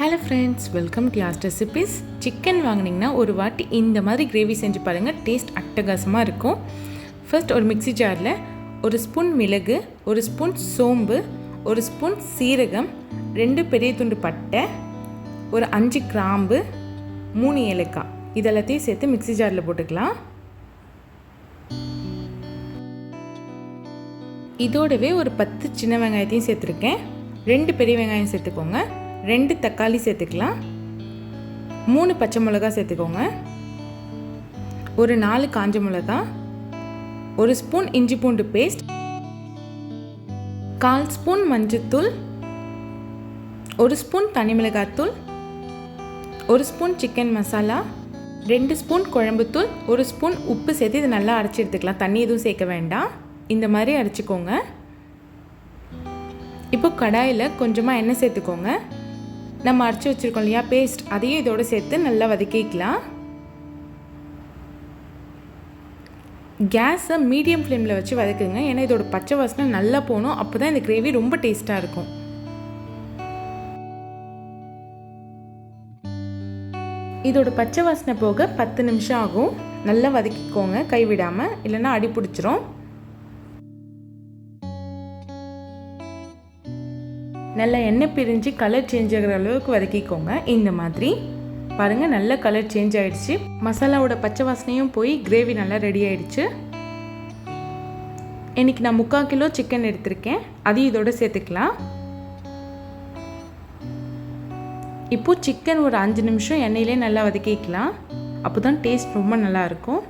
Hello friends welcome to யாஸ் recipes chicken வாங்குனீங்கன்னா ஒரு வாட்டி இந்த மாதிரி கிரேவி செஞ்சு பாருங்கள் டேஸ்ட் அட்டகாசமாக இருக்கும். ஃபர்ஸ்ட் ஒரு மிக்ஸி ஜாரில் ஒரு ஸ்பூன் மிளகு ஒரு ஸ்பூன் சோம்பு ஒரு ஸ்பூன் சீரகம் ரெண்டு பெரிய துண்டு பட்டை ஒரு அஞ்சு கிராம்பு மூணு ஏலக்காய். இதெல்லாத்தையும் சேர்த்து மிக்ஸி ஜாரில் போட்டுக்கலாம். இதோடவே ஒரு பத்து சின்ன வெங்காயத்தையும் சேர்த்துருக்கேன். ரெண்டு பெரிய வெங்காயம் சேர்த்துக்கோங்க. ரெண்டு தக்காளி சேர்த்துக்கலாம். மூணு பச்சை மிளகா சேர்த்துக்கோங்க. ஒரு நாலு காஞ்ச மிளகா ஒரு ஸ்பூன் இஞ்சி பூண்டு பேஸ்ட் கால் ஸ்பூன் மஞ்சத்தூள் ஒரு ஸ்பூன் தனி மிளகாத்தூள் ஒரு ஸ்பூன் சிக்கன் மசாலா ரெண்டு ஸ்பூன் குழம்புத்தூள் ஒரு ஸ்பூன் உப்பு சேர்த்து இது நல்லா அரைச்சி எடுத்துக்கலாம். தண்ணி எதுவும் சேர்க்க வேண்டாம். இந்த மாதிரி அரைச்சிக்கோங்க. இப்போ கடாயில் கொஞ்சமாக எண்ணெய் சேர்த்துக்கோங்க. நம்ம அரைச்சி வச்சுருக்கோம் இல்லையா பேஸ்ட் அதையும் இதோடு சேர்த்து நல்லா வதக்கிக்கலாம். கேஸை மீடியம் ஃப்ளேமில் வச்சு வதக்குங்க. ஏன்னா இதோட பச்சை வாசனை நல்லா போகணும். அப்போ தான் இந்த கிரேவி ரொம்ப டேஸ்ட்டாக இருக்கும். இதோட பச்சை வாசனை போக பத்து நிமிஷம் ஆகும். நல்லா வதக்கிக்கோங்க. கைவிடாமல் இல்லைன்னா அடி பிடிச்சிரும். நல்லா எண்ணெய் பிரிஞ்சு கலர் சேஞ்ச் ஆகிற அளவுக்கு வதக்கிக்கோங்க. இந்த மாதிரி. பாருங்கள் நல்ல கலர் சேஞ்ச் ஆகிடுச்சு மசாலாவோட பச்சை வாசனையும் போய் கிரேவி நல்லா ரெடி ஆகிடுச்சு இன்றைக்கி நான் முக்கால் கிலோ சிக்கன் எடுத்திருக்கேன். அதையும் இதோடு சேர்த்துக்கலாம். இப்போது சிக்கன் ஒரு அஞ்சு நிமிஷம் எண்ணெயிலே நல்லா வதக்கிக்கலாம். அப்போ தான் டேஸ்ட் ரொம்ப நல்லாயிருக்கும்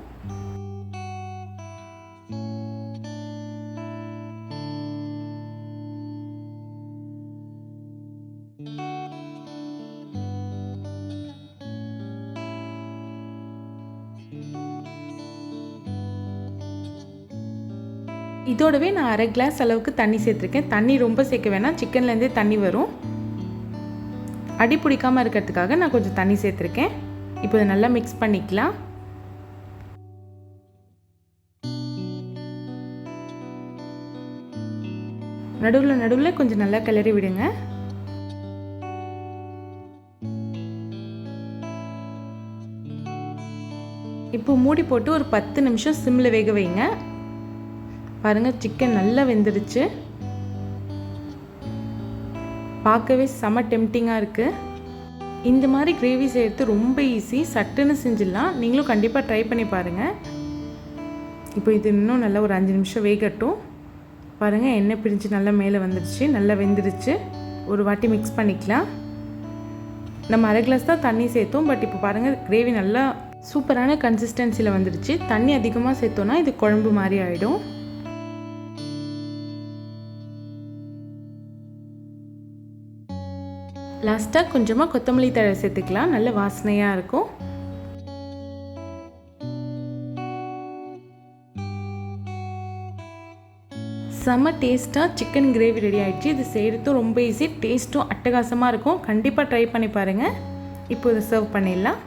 இதோடவே நான் அரை கிளாஸ் அளவுக்கு தண்ணி சேர்த்துருக்கேன். தண்ணி ரொம்ப சேர்க்க வேணாம். சிக்கன்லேருந்தே தண்ணி வரும். அடி பிடிக்காமல் இருக்கிறதுக்காக நான் கொஞ்சம் தண்ணி சேர்த்துருக்கேன். இப்போ இதை நல்லா மிக்ஸ் பண்ணிக்கலாம். நடுவில் நடுவில் கொஞ்சம் நல்லா கிளறி விடுங்க. இப்போ மூடி போட்டு ஒரு பத்து நிமிஷம் சிம்மில் வேக வைங்க. பாருங்கள் சிக்கன் நல்லா வெந்துடுச்சு. பார்க்கவே செம டெம்டிங்காக இருக்குது இந்த மாதிரி கிரேவி செய்கிறது ரொம்ப ஈஸி சட்டுன்னு செஞ்சிடலாம். நீங்களும் கண்டிப்பாக ட்ரை பண்ணி பாருங்கள் இப்போ இது இன்னும் நல்லா ஒரு அஞ்சு நிமிஷம் வேகட்டும். பாருங்கள் எண்ணெய் பிரிஞ்சு நல்லா மேலே வந்துடுச்சு. நல்லா வெந்துடுச்சு. ஒரு வாட்டி மிக்ஸ் பண்ணிக்கலாம். நம்ம அரை கிளாஸ் தான் தண்ணி சேர்த்தோம். பட் இப்போ பாருங்கள் கிரேவி நல்லா சூப்பரான கன்சிஸ்டன்சியில் வந்துடுச்சு. தண்ணி அதிகமாக சேர்த்தோன்னா இது குழம்பு மாதிரி ஆகிடும் லாஸ்ட்டாக கொஞ்சமாக கொத்தமல்லி தழை சேர்த்துக்கலாம். நல்ல வாசனையாக இருக்கும். செம்ம டேஸ்ட்டாக சிக்கன் கிரேவி ரெடி ஆகிடுச்சு இது செய்கிறதும் ரொம்ப ஈஸி டேஸ்ட்டும் அட்டகாசமாக இருக்கும். கண்டிப்பாக ட்ரை பண்ணி பாருங்கள் இப்போ இதை சர்வ் பண்ணிடலாம்.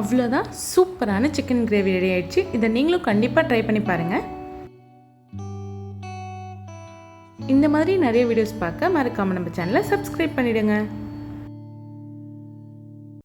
அவ்வளோதான் சூப்பரான சிக்கன் கிரேவி ரெடி ஆகிடுச்சு இதை நீங்களும் கண்டிப்பாக ட்ரை பண்ணி பாருங்கள் இந்த மாதிரி நிறைய வீடியோஸ் பார்க்க மறக்காமல் நம்ம சேனலை சப்ஸ்கிரைப் பண்ணிவிடுங்க